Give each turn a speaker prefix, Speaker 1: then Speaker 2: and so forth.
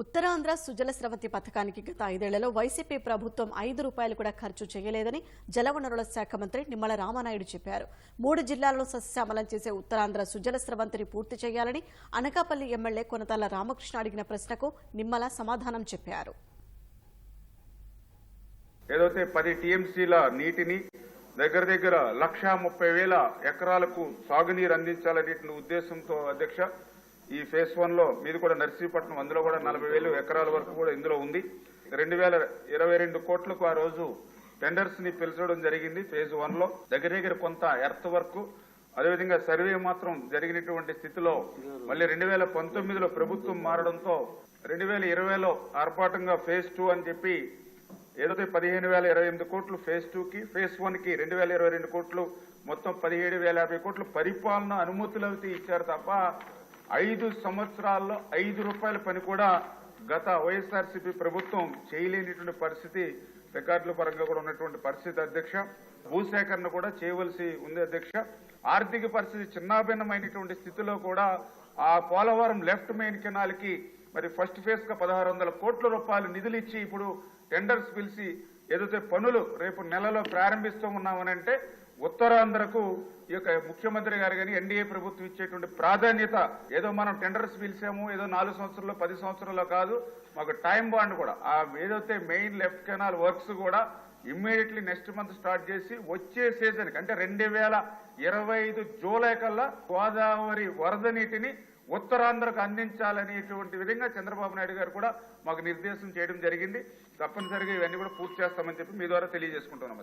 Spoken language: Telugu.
Speaker 1: ఉత్తరాంధ్ర సుజల స్రవంతి పథకానికి గత ఐదేళ్ళలో వైసీపీ ప్రభుత్వం ఐదు రూపాయలు కూడా ఖర్చు చేయలేదని జలవనరుల శాఖ మంత్రి నిమ్మల రామానాయుడు చెప్పారు. మూడు జిల్లాలను సస్యశ్యామలం చేసే ఉత్తరాంధ్ర సుజల స్రవంతిని పూర్తి చేయాలని అనకాపల్లి ఎమ్మెల్యే కొనతాల రామకృష్ణ అడిగిన ప్రశ్నకు నిమ్మల సమాధానం చెప్పారు.
Speaker 2: ఏదైతే పది టీఎంసీల నీటిని దగ్గర దగ్గర లక్షా ముప్పై వేల ఎకరాలకు సాగునీరు అందించాలనే ఉద్దేశంతో అధ్యక్ష ఈ ఫేజ్ వన్లో మీది కూడా నర్సీపట్నం అందులో కూడా నలభై వేలు ఎకరాల వరకు కూడా ఇందులో ఉంది. రెండు వేల ఇరవై రెండు కోట్లకు ఆ రోజు టెండర్స్ని పిలిచడం జరిగింది ఫేజ్ వన్లో. దగ్గర దగ్గర కొంత ఎర్త్ వర్క్ అదేవిధంగా సర్వే మాత్రం జరిగినటువంటి స్థితిలో మళ్ళీ రెండు వేల పంతొమ్మిదిలో ప్రభుత్వం మారడంతో రెండు వేల ఇరవైలో ఆర్భాటంగా ఫేజ్ టూ అని చెప్పి ఏదైతే పదిహేను వేల ఇరవై ఎనిమిది కోట్లు ఫేజ్ టూ కి ఫేజ్ వన్కి రెండు వేల ఇరవై రెండు కోట్లు మొత్తం పదిహేడు వేల యాభై కోట్లు పరిపాలన అనుమతులు అయితే ఇచ్చారు తప్ప ఐదు సంవత్సరాల్లో ఐదు రూపాయల పని కూడా గత వైఎస్ఆర్సీపీ ప్రభుత్వం చేయలేనిటువంటి పరిస్థితి రికార్డుల పరంగా కూడా ఉన్నటువంటి పరిస్థితి అధ్యక్ష. భూసేకరణ కూడా చేయవలసి ఉంది అధ్యక్ష. ఆర్థిక పరిస్థితి చిన్నాభిన్నమైనటువంటి స్థితిలో కూడా ఆ పోలవరం లెఫ్ట్ మెయిన్ కెనాల్కి మరి ఫస్ట్ ఫేజ్గా పదహారు వందల కోట్ల రూపాయలు నిధులు ఇచ్చి ఇప్పుడు టెండర్స్ పిలిచి ఏదైతే పనులు రేపు నెలలో ప్రారంభిస్తూ ఉన్నామనంటే ఉత్తరాంధ్రకు ఈ యొక్క ముఖ్యమంత్రి గారు కానీ ఎన్డీఏ ప్రభుత్వం ఇచ్చేటువంటి ప్రాధాన్యత ఏదో మనం టెండర్స్ పిలిచాము ఏదో నాలుగు సంవత్సరాల్లో పది సంవత్సరాల్లో కాదు మాకు టైం బాండ్ కూడా. ఆ ఏదైతే మెయిన్ లెఫ్ట్ కెనాల్ వర్క్స్ కూడా ఇమ్మీడియట్లీ నెక్స్ట్ మంత్ స్టార్ట్ చేసి వచ్చే సీజన్ అంటే రెండు వేల ఇరవై ఐదు జూలై కల్లా గోదావరి వరద నీటిని ఉత్తరాంధ్రకు అందించాలనేటువంటి విధంగా చంద్రబాబు నాయుడు గారు కూడా మాకు నిర్దేశం చేయడం జరిగింది. తప్పనిసరిగా ఇవన్నీ కూడా పూర్తి చేస్తామని చెప్పి మీ ద్వారా తెలియజేసుకుంటున్నాం